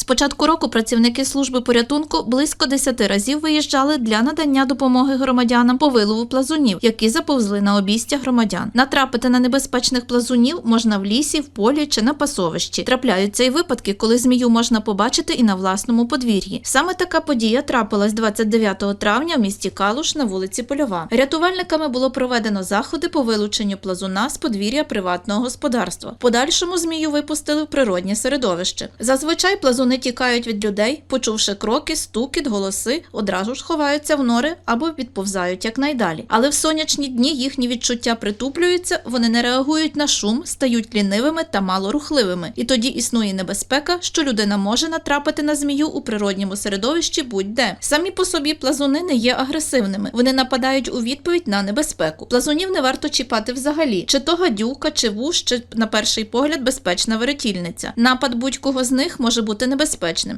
З початку року працівники служби порятунку близько 10 разів виїжджали для надання допомоги громадянам по вилову плазунів, які заповзли на обійстя громадян. Натрапити на небезпечних плазунів можна в лісі, в полі чи на пасовищі. Трапляються й випадки, коли змію можна побачити і на власному подвір'ї. Саме така подія трапилась 29 травня в місті Калуш на вулиці Польова. Рятувальниками було проведено заходи по вилученню плазуна з подвір'я приватного господарства. В Подальшому змію випустили в природнє середовище. Зазвичай плазуни тікають від людей, почувши кроки, стукіт, голоси, одразу ж ховаються в нори або відповзають якнайдалі. Але в сонячні дні їхні відчуття притуплюються, вони не реагують на шум, стають лінивими та малорухливими. І тоді існує небезпека, що людина може натрапити на змію у природньому середовищі будь-де. Самі по собі плазуни не є агресивними. Вони нападають у відповідь на небезпеку. Плазунів не варто чіпати взагалі, чи то гадюка, чи вуш, чи на перший погляд безпечна веретільниця. Напад будь-кого з них може бути небезпечним.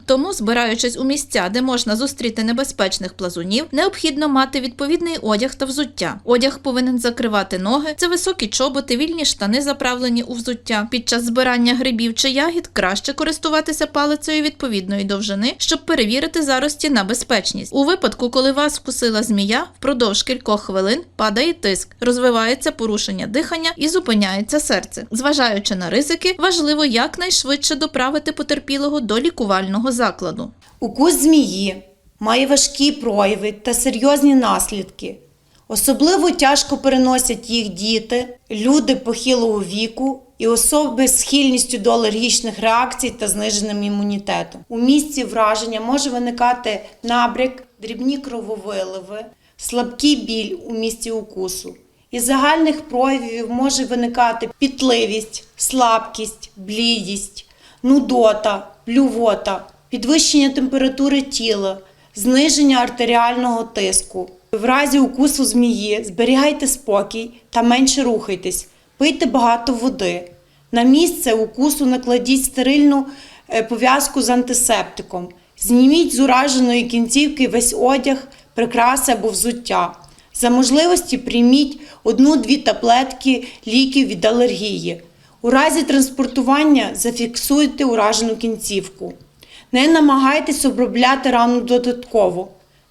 Тому, збираючись у місця, де можна зустріти небезпечних плазунів, необхідно мати відповідний одяг та взуття. Одяг повинен закривати ноги, це високі чоботи, вільні штани, заправлені у взуття. Під час збирання грибів чи ягід краще користуватися палицею відповідної довжини, щоб перевірити зарості на безпечність. У випадку, коли вас вкусила змія, впродовж кількох хвилин падає тиск, розвивається порушення дихання і зупиняється серце. Зважаючи на ризики, важливо якнайшвидше доправити потерпілого до лікувального закладу. Укус змії має важкі прояви та серйозні наслідки. Особливо тяжко переносять їх діти, люди похилого віку і особи з схильністю до алергічних реакцій та зниженим імунітетом. У місці враження може виникати набряк, дрібні крововиливи, слабкий біль у місці укусу. Із загальних проявів може виникати пітливість, слабкість, блідість, нудота, блювота, підвищення температури тіла, зниження артеріального тиску. В разі укусу змії зберігайте спокій та менше рухайтесь, пийте багато води. На місце укусу накладіть стерильну е, пов'язку з антисептиком. Зніміть з ураженої кінцівки весь одяг, прикраси або взуття. За можливості прийміть одну-дві таблетки ліків від алергії. У разі транспортування зафіксуйте уражену кінцівку. Не намагайтесь обробляти рану додатково.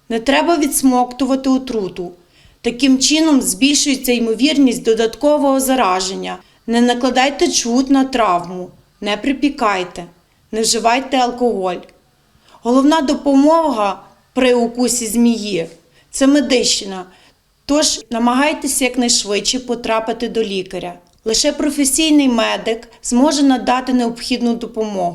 Не треба відсмоктувати отруту. Таким чином збільшується ймовірність додаткового зараження. Не накладайте джгут на травму, не припікайте, не вживайте алкоголь. Головна допомога при укусі змії це медична. Тож намагайтеся якнайшвидше потрапити до лікаря. Лише професійний медик зможе надати необхідну допомогу.